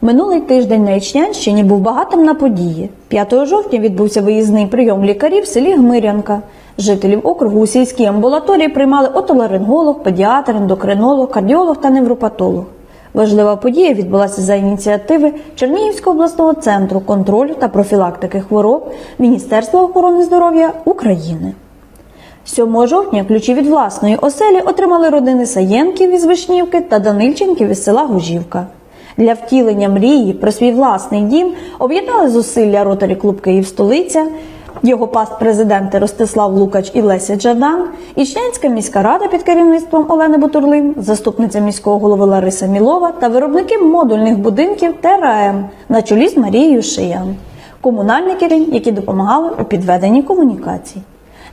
Минулий тиждень на Ічнянщині був багатим на події. 5 жовтня відбувся виїзний прийом лікарів в селі Гмирянка. Жителів округу у сільській амбулаторії приймали отоларинголог, педіатр, ендокринолог, кардіолог та невропатолог. Важлива подія відбулася за ініціативи Чернігівського обласного центру контролю та профілактики хвороб Міністерства охорони здоров'я України. 7 жовтня ключі від власної оселі отримали родини Саєнків із Вишнівки та Данильченків із села Гужівка. Для втілення мрії про свій власний дім об'єднали зусилля Ротарі Клуб Київ Столиця, його паст президенти Ростислав Лукач і Леся Джадан, Ічнянська міська рада під керівництвом Олени Бутурлин, заступниця міського голови Лариса Мілова та виробники модульних будинків ТРАМ на чолі з Марією Шиян, комунальники, які допомагали у підведенні комунікацій.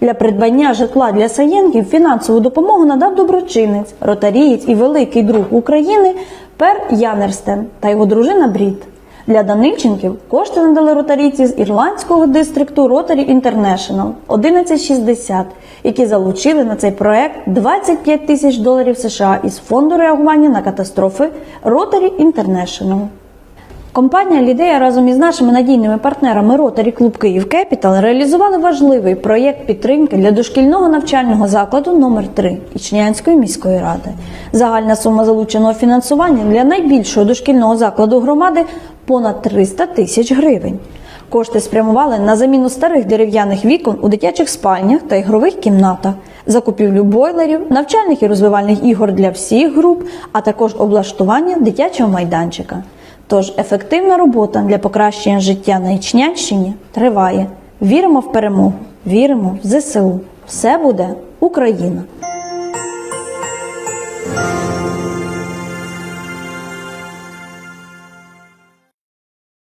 Для придбання житла для саєнків фінансову допомогу надав доброчинець, ротарієць і великий друг України Пер Янерстен та його дружина Брід. Для Данильченків кошти надали ротарійці з ірландського дистрикту Rotary International 1160, які залучили на цей проект 25 тисяч доларів США із фонду реагування на катастрофи Rotary International. Компанія Лідея разом із нашими надійними партнерами Ротарі Клуб Київ Кепітал реалізували важливий проєкт підтримки для дошкільного навчального закладу номер 3 Ічнянської міської ради. Загальна сума залученого фінансування для найбільшого дошкільного закладу громади понад 300 тисяч гривень. Кошти спрямували на заміну старих дерев'яних вікон у дитячих спальнях та ігрових кімнатах, закупівлю бойлерів, навчальних і розвивальних ігор для всіх груп, а також облаштування дитячого майданчика. Тож ефективна робота для покращення життя на Ічнянщині триває. Віримо в перемогу, віримо в ЗСУ. Все буде Україна!